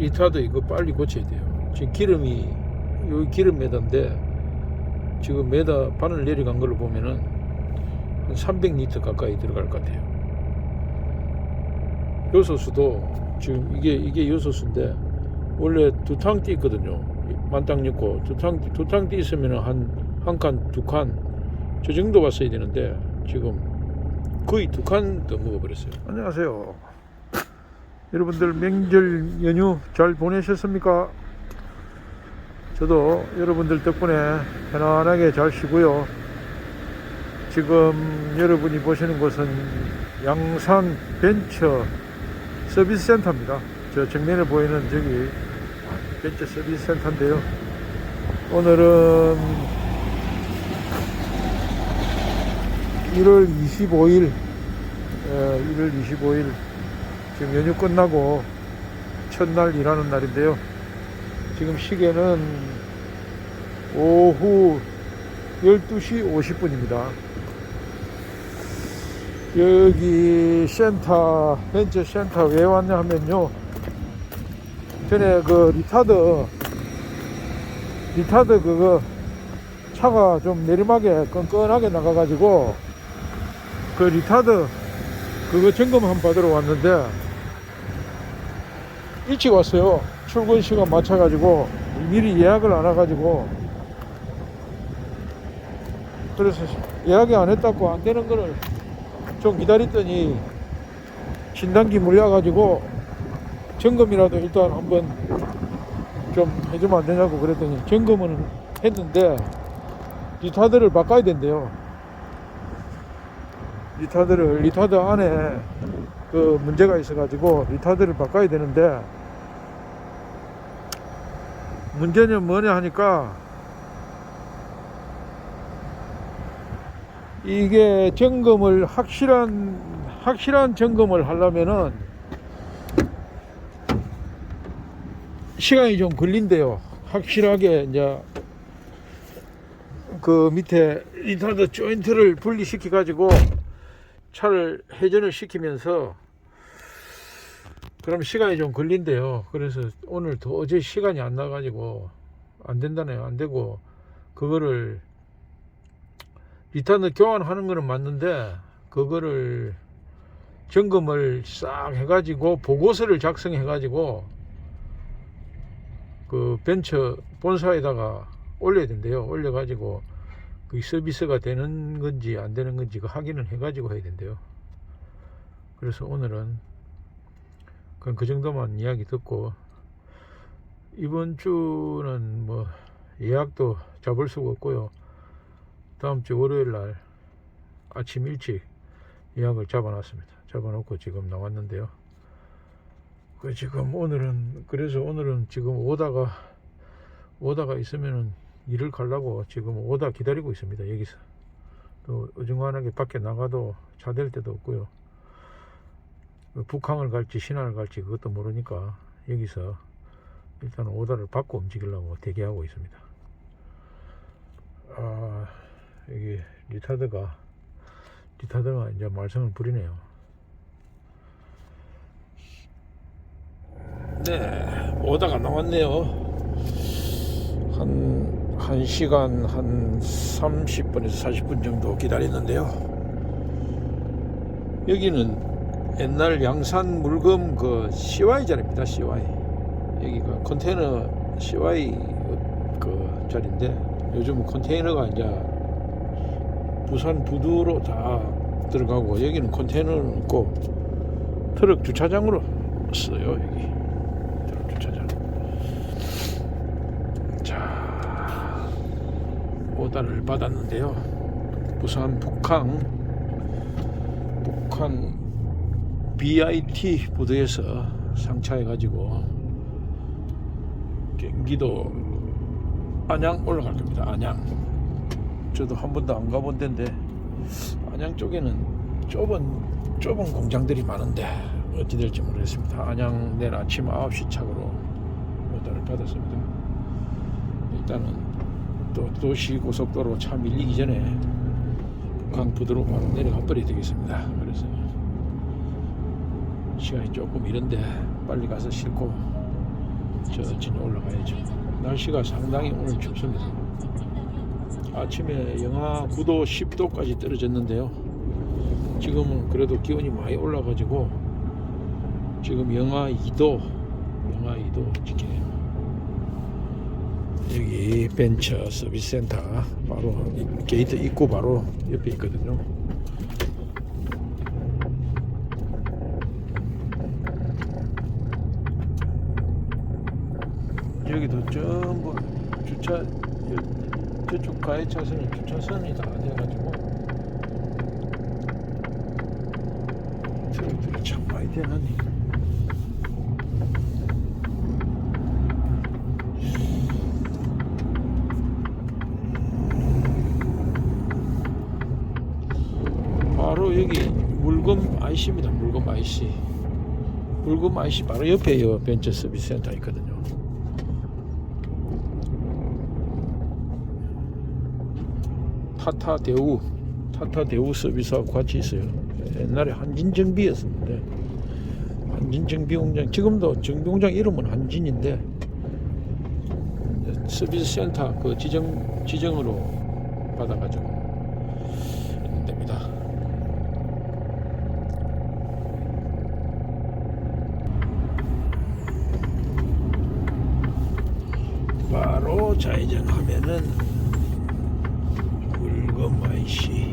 리타드 이거 빨리 고쳐야 돼요. 지금 기름이 여기 기름 매다인데 지금 매다 바늘 내려간 걸로 보면은 한 300리터 가까이 들어갈 것 같아요. 요소수도 지금 이게 이게 요소수인데 원래 두 탕 띠 있거든요. 만땅 넣고 두탕 두탕띠 있으면 한한 칸 두 칸 저 정도 왔어야 되는데 지금 거의 두 칸 더 먹어버렸어요. 안녕하세요. 여러분들 명절 연휴 잘 보내셨습니까? 저도 여러분들 덕분에 편안하게 잘 쉬고요. 지금 여러분이 보시는 곳은 양산 벤처 서비스 센터입니다. 저 정면에 보이는 저기 벤처 서비스 센터인데요. 오늘은 1월 25일, 1월 25일 지금 연휴 끝나고 첫날 일하는 날인데요. 지금 시계는 오후 12시 50분입니다. 여기 센터, 벤처 센터 왜 왔냐 하면요. 전에 그 리타드, 리타드 그거 차가 좀 내리막에 끈끈하게 나가가지고 그 리타드 그거 점검 한번 받으러 왔는데 일찍 왔어요. 출근 시간 맞춰가지고 미리 예약을 안 해가지고 그래서 예약이 안 했다고 안 되는 거를 좀 기다렸더니 진단기 물려가지고 점검이라도 일단 한번 좀 해주면 안 되냐고 그랬더니 점검은 했는데 리타드를 바꿔야 된대요. 리타드를 리타드 안에 그 문제가 있어가지고 리타드를 바꿔야 되는데 문제는 뭐냐 하니까 이게 점검을 확실한 확실한 점검을 하려면은 시간이 좀 걸린대요. 확실하게 이제 그 밑에 리타드 조인트를 분리시켜 가지고 차를 회전을 시키면서 그럼 시간이 좀 걸린대요. 그래서 오늘 도저히 시간이 안 나가지고 안 된다네요. 안 되고 그거를 리타드 교환하는 거는 맞는데 그거를 점검을 싹 해가지고 보고서를 작성해가지고 그 벤처 본사에다가 올려야 된대요. 올려가지고 그 서비스가 되는 건지 안 되는 건지 그 확인을 해가지고 해야 된대요. 그래서 오늘은 그냥 그 정도만 이야기 듣고 이번 주는 뭐 예약도 잡을 수가 없고요. 다음 주 월요일 날 아침 일찍 예약을 잡아놨습니다. 잡아놓고 지금 나왔는데요. 그 지금 오늘은 그래서 오늘은 지금 오다가 오다가 있으면은 일을 가려고 지금 오다 기다리고 있습니다. 여기서 또 어중간하게 밖에 나가도 차 댈 데도 없고요. 그 북항을 갈지 신안을 갈지 그것도 모르니까 여기서 일단 오다를 받고 움직이려고 대기하고 있습니다. 아 여기 리타드가 리타드가 이제 말썽을 부리네요. 네, 오다가 나왔네요. 한, 한 시간 한 30분에서 40분 정도 기다렸는데요. 여기는 옛날 양산 물금 그 CY 자리입니다. CY. 여기가 컨테이너 CY 그 자리인데 요즘 컨테이너가 이제 부산 부두로 다 들어가고 여기는 컨테이너는 없고 트럭 주차장으로 써요 여기 트럭 주차장 자 오다를 받았는데요 부산 북항 북한 BIT 부두에서 상차해 가지고 경기도 안양 올라갈 겁니다 안양 저도 한 번도 안 가본 데인데 안양 쪽에는 좁은 좁은 공장들이 많은데 어찌 될지 모르겠습니다. 안양 내일 아침 9시 차고로 오다를 받았습니다. 일단은 또 도시 고속도로 차 밀리기 전에 북한 부두로 바로 내려가 버려야 되겠습니다. 시간이 조금 이른데 빨리 가서 싣고 천천히 올라가야죠. 날씨가 상당히 오늘 춥습니다. 아침에 영하 9도, 10도까지 떨어졌는데요. 지금은 그래도 기온이 많이 올라가지고 지금 영하 2도, 영하 2도 찍히네요. 여기 벤처 서비스 센터 바로 이 게이트 입구 바로 옆에 있거든요. 여기도 전부 주차 여- 저쪽 가해 차선이 주차선이 다 돼가지고 트럭들이 참 많이 되나니 바로 여기 물금 IC입니다. 물금 IC 물금 IC 바로 옆에 요 벤처 서비스 센터 있거든요 타타 대우 타타 대우 서비스하고 같이 있어요. 옛날에 한진정비였었는데 한진정비공장 지금도 정비공장 이름은 한진인데 서비스 센터 그 지정 지정으로 받아가지고 있는 데입니다. 바로 좌회전하면은 IC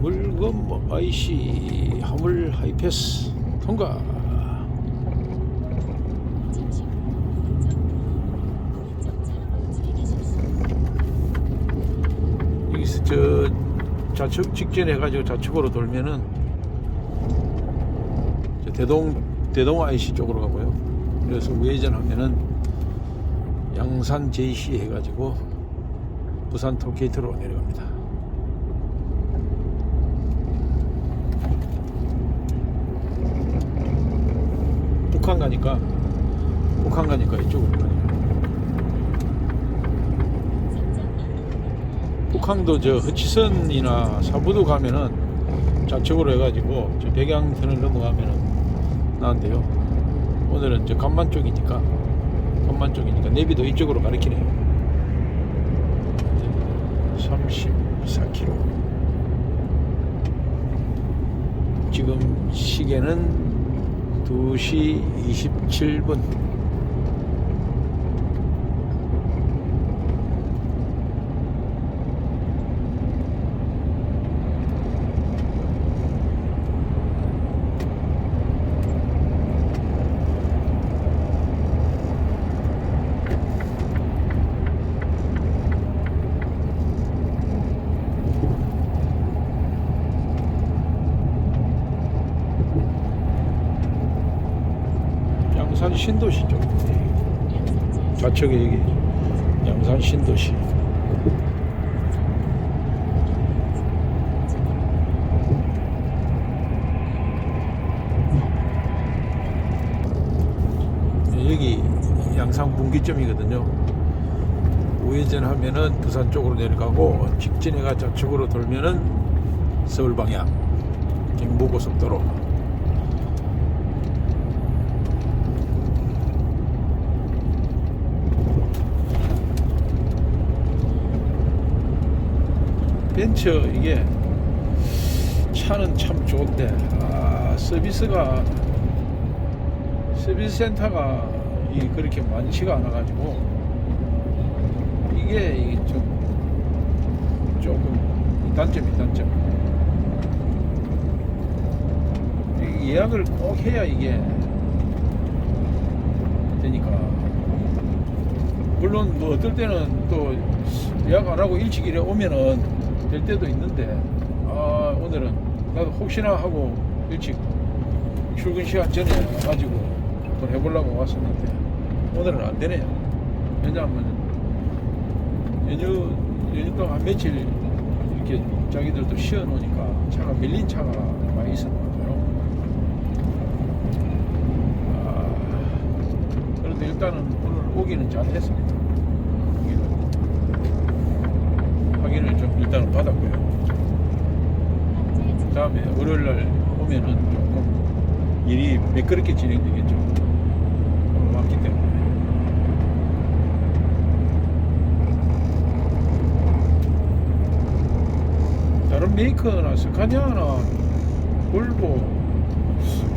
물건 IC 화물 하이패스 통과. 직진 해 가지고 좌측으로 돌면은 저 대동 대동 IC 쪽으로 가고요. 그래서 우회전하면은 양산 JC 해가지고 부산 톨게이트로 내려갑니다. 북한 가니까 북한 가니까 이쪽으로 가네요. 북항도 저 허치선이나 사부도 가면은 좌측으로 해가지고 저 백양선을 넘어가면은 나는데요. 오늘은 저 간만 쪽이니까 간만 쪽이니까 내비도 이쪽으로 가리키네요. 34km. 지금 시계는 2시 27분. 양산 신도시 쪽. 좌측에 여기 양산 신도시. 여기 양산 분기점이거든요. 우회전 하면은 부산 쪽으로 내려가고 직진해가 좌측으로 돌면은 서울 방향 경부고속도로. 벤처 이게 차는 참 좋은데 아, 서비스가 서비스 센터가 이 그렇게 많지가 않아 가지고 이게 이게 좀 조금 단점이 단점. 이 예약을 꼭 해야 이게 되니까. 물론 뭐 어떨 때는 또 예약 안 하고 일찍 이래 오면은 될 때도 있는데 아 오늘은 나도 혹시나 하고 일찍 출근 시간 전에 가지고 한번 해보려고 왔었는데 오늘은 안 되네요. 왜냐하면 연휴 연휴 동안 한 며칠 이렇게 자기들도 쉬어 놓으니까 차가 밀린 차가 많이 있었나 봐요. 아, 그래도 일단은 오늘 오기는 잘했습니다. 확인을 좀 일단은 받았고요. 그 다음에 월요일 날 오면은 조금 일이 매끄럽게 진행되겠죠. 왔기 때문에. 다른 메이커나 스카니아나 볼보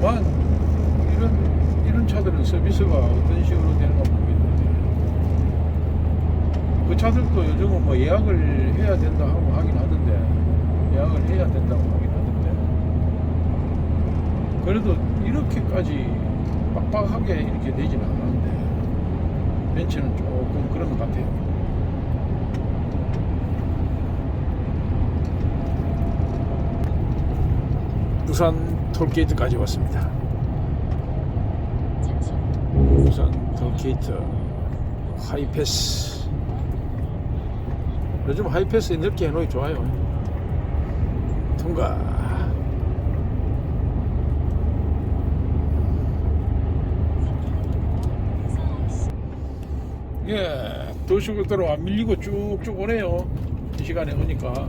만 이런 이런 차들은 서비스가 어떤 식으로 되는가 그 차들도 요즘은 뭐 예약을 해야 된다 하고 하긴 하던데 예약을 해야 된다고 하긴 하던데 그래도 이렇게까지 빡빡하게 이렇게 되지는 않았는데 벤츠는 조금 그런 것 같아요. 부산 톨게이트까지 왔습니다. 부산 톨게이트 하이패스. 요즘 하이패스 넓게 해놓기 좋아요. 통과. 예, 도시고속도로 안 밀리고 쭉쭉 오네요. 이 시간에 오니까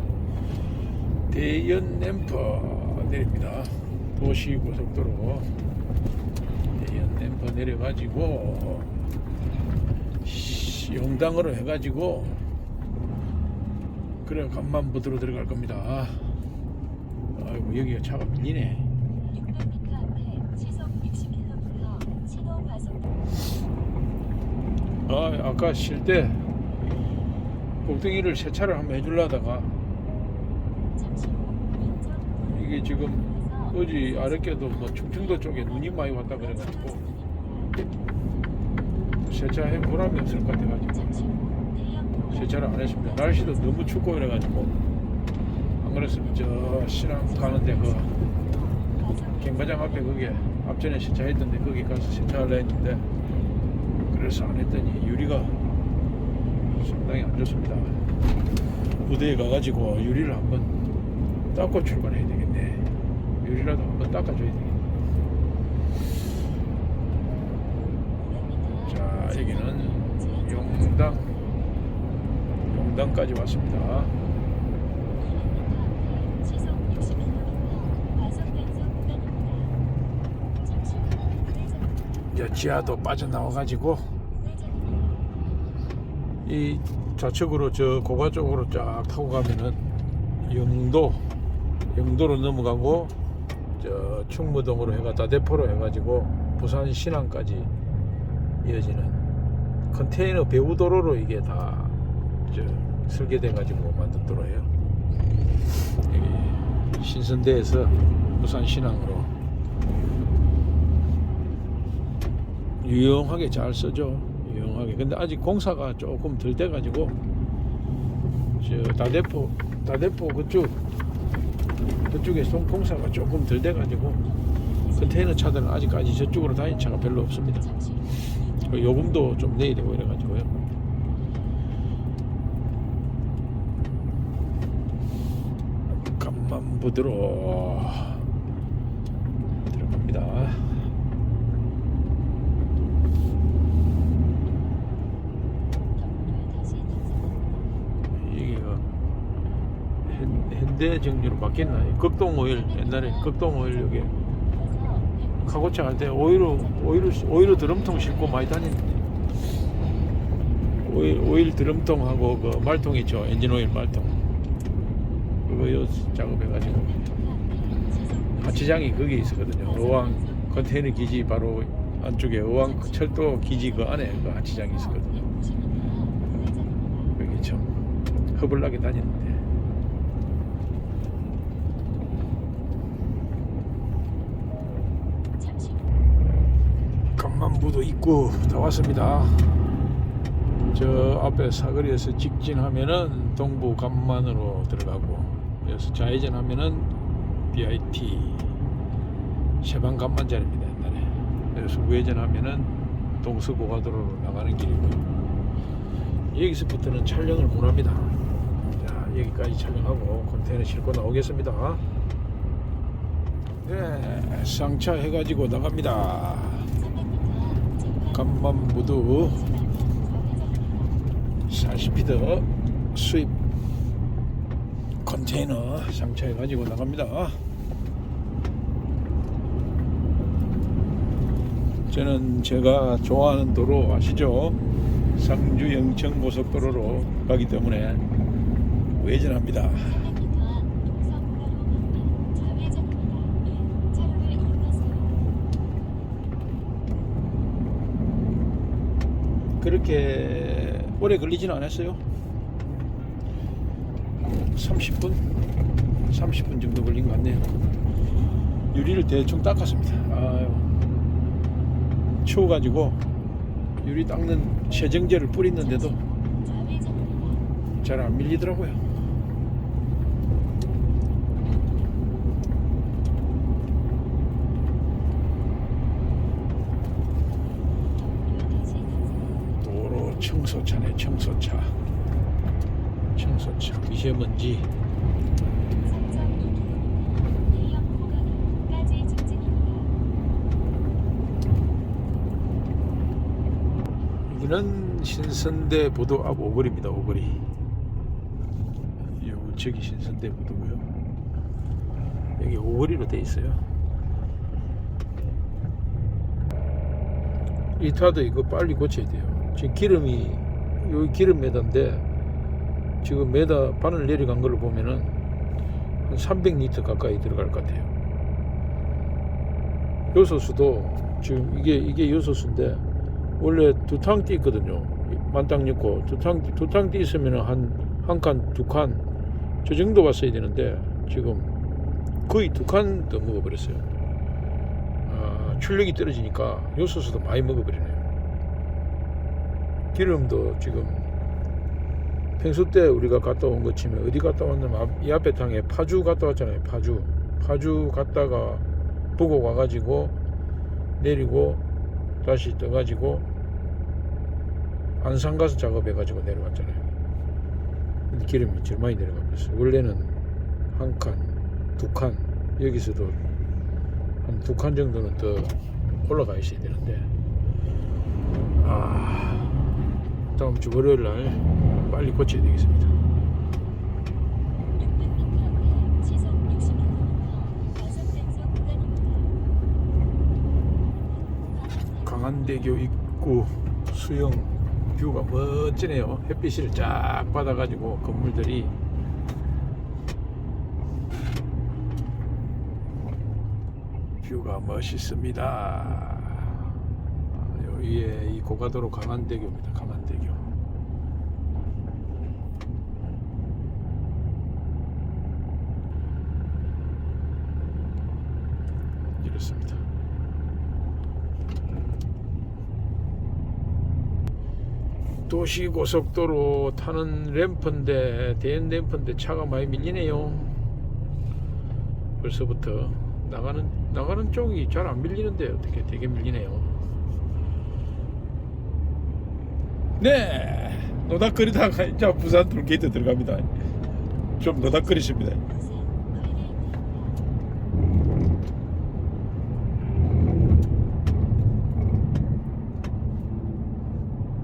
대연 램퍼 내립니다. 도시고속도로 대연 램퍼 내려가지고 시- 용당으로 해가지고 그래 간만부두로 들어갈 겁니다. 아이고 여기가 차가 밀리네. 600m 앞에 시속 60km 신호 과속 아 아까 쉴때 꼭등이를 세차를 한번 해주려다가 이게 지금 어지 아랫게도 뭐 충청도 쪽에 눈이 많이 왔다 그래가지고 세차해 보람이 없을 것 같아가지고 세차를 안 했습니다. 날씨도 너무 춥고 이래가지고 안 그랬으면 저 신랑 가는데 그 경마장 앞에 거기에 앞전에 세차했던데 거기 가서 세차를 했는데 그래서 안 했더니 유리가 상당히 안 좋습니다. 부대에 가가지고 유리를 한번 닦고 출발해야 되겠네. 유리라도 한번 닦아줘야 되겠네. 자 여기는 용당 용당까지 왔습니다. 시속 60km 과속 단속 구간입니다. 잠시 후 우회전 야, 지하도 빠져나와가지고. 이 좌측으로 저 고가 쪽으로 쫙 타고 가면은 영도 영도로 넘어가고 저 충무동으로 해가 다 대포로 해가지고 부산 신항까지 이어지는 컨테이너 배후도로로 이게 다 저 설계돼 가지고 만든 도로예요. 여기 신선대에서 부산 신항으로 유용하게 잘 써죠. 유용하게. 근데 아직 공사가 조금 덜 돼 가지고 저 다대포 다대포 그쪽 그쪽에 송 공사가 조금 덜 돼 가지고 컨테이너 차들은 아직까지 저쪽으로 다니는 차가 별로 없습니다. 그 요금도 좀 내야 되고 이래가지고요. 간만 부드로 들어갑니다. 이게 그 현- 현대 정류로 바뀌었나요? 극동 오일 옛날에 극동 오일 여기 카고차 갈 때 오일로 오일로 오일로 드럼통 싣고 많이 다녔는데 오일 오일 드럼통하고 그 말통 있죠 엔진 오일 말통 그거 요 작업해가지고. 하치장이 거기 있었거든요. 어왕 컨테이너 기지 바로 안쪽에 어왕 철도 기지 그 안에 그 하치장이 있었거든요. 여기 참 허블나게 다녔는데. 간만부도 있고 다 왔습니다. 저 앞에 사거리에서 직진하면은 동부 간만으로 들어가고 여기서 좌회전하면은 BIT 세방 간만자리입니다 옛날에 여기서 우회전하면은 동서고가도로로 나가는 길이고요. 여기서부터는 촬영을 못합니다. 자 여기까지 촬영하고 컨테이너 싣고 나오겠습니다. 네, 상차 해가지고 나갑니다. 300m 간만부두 40피트 수입 컨테이너 상차해 가지고 나갑니다. 저는 제가 좋아하는 도로 아시죠? 상주 영천 고속도로로 가기 때문에 외전합니다. 300m 앞 동서고가로 좌회전입니다. 차로를 이용하세요. 그렇게 오래 걸리지는 않았어요. 30분? 30분 정도 걸린 것 같네요. 유리를 대충 닦았습니다. 아유. 추워가지고 유리 닦는 세정제를 뿌리는데도. 잘 안 밀리더라고요. 도로 청소차네 청소차. 청소차 미세먼지. 3.2km 대형 고가로까지 직진입니다. 여기는 신선대 부두 앞 오거리입니다 오거리. 요 저기 신선대 부두고요. 여기 오거리로 돼 있어요. 이 타도 이거 빨리 고쳐야 돼요. 지금 기름이 여기 기름 메다인데 지금 메다 바늘 내려간 걸로 보면은 한 300리터 가까이 들어갈 것 같아요 요소수도 지금 이게 이게 요소수인데 원래 두 탕 띠 있거든요. 만땅 넣고 두탕 두탕 띠 있으면 한한 칸, 두 칸 저 정도 왔어야 되는데 지금 거의 두 칸 더 먹어버렸어요. 아, 출력이 떨어지니까 요소수도 많이 먹어버리네요. 기름도 지금 평소 때 우리가 갔다 온 것 치면 어디 갔다 왔냐면 앞- 이 앞에 땅에 파주 갔다 왔잖아요. 파주 파주 갔다가 보고 와가지고 내리고 다시 떠가지고 안산 가서 작업해가지고 내려왔잖아요. 근데 기름이 제일 많이 내려가고 있어요. 원래는 한 칸, 두 칸, 여기서도 한 두 칸 정도는 더 올라가 있어야 되는데, 아, 다음 주 월요일 날 빨리 고쳐야 되겠습니다. 600m 앞에 시속 60km 과속 단속 구간입니다. 강한대교 입구 수영 뷰가 멋지네요. 햇빛을 쫙 받아가지고 건물들이 뷰가 멋있습니다. 여기에 이 고가도로 강한대교입니다. 강한대교. 이렇습니다. 도시고속도로 타는 램프인데 대형 램프인데 차가 많이 밀리네요. 벌써부터 나가는 나가는 쪽이 잘 안 밀리는데 어떻게 되게 밀리네요. 네, 노닥거리다가 이제 부산 톨게이트 들어갑니다. 좀 노닥거리십니다.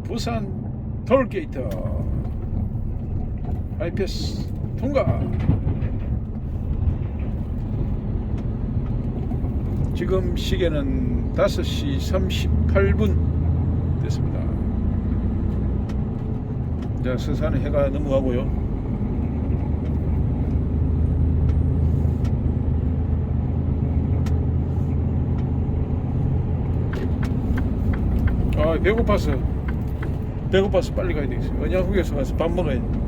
부산 부산 톨게이트 하이패스 통과. 지금 시계는 5시 38분 됐습니다. 자 서산에 해가 넘어가고요. 아 배고팠어 배고파서 빨리 가야 되겠어요. 언양국에서 가서 밥 먹어야 돼.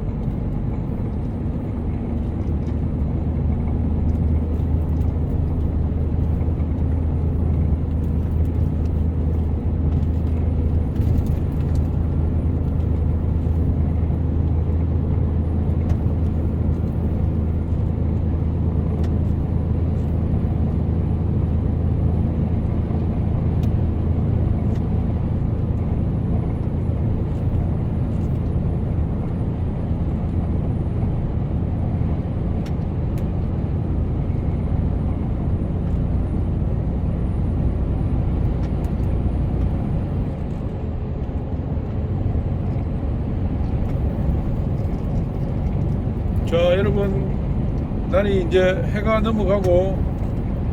날이 이제 해가 넘어가고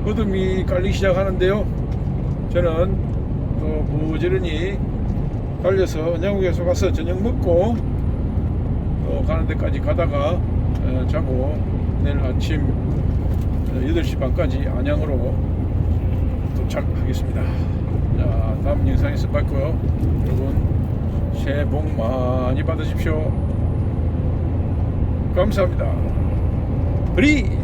어둠이 깔리기 시작하는데요. 저는 또 부지런히 달려서 언양국에서 가서 저녁 먹고 또 가는 데까지 가다가 어, 자고 내일 아침 어, 8시 반까지 안양으로 도착하겠습니다. 자, 다음 영상에서 뵙고요. 여러분 새해 복 많이 받으십시오. 감사합니다. 브리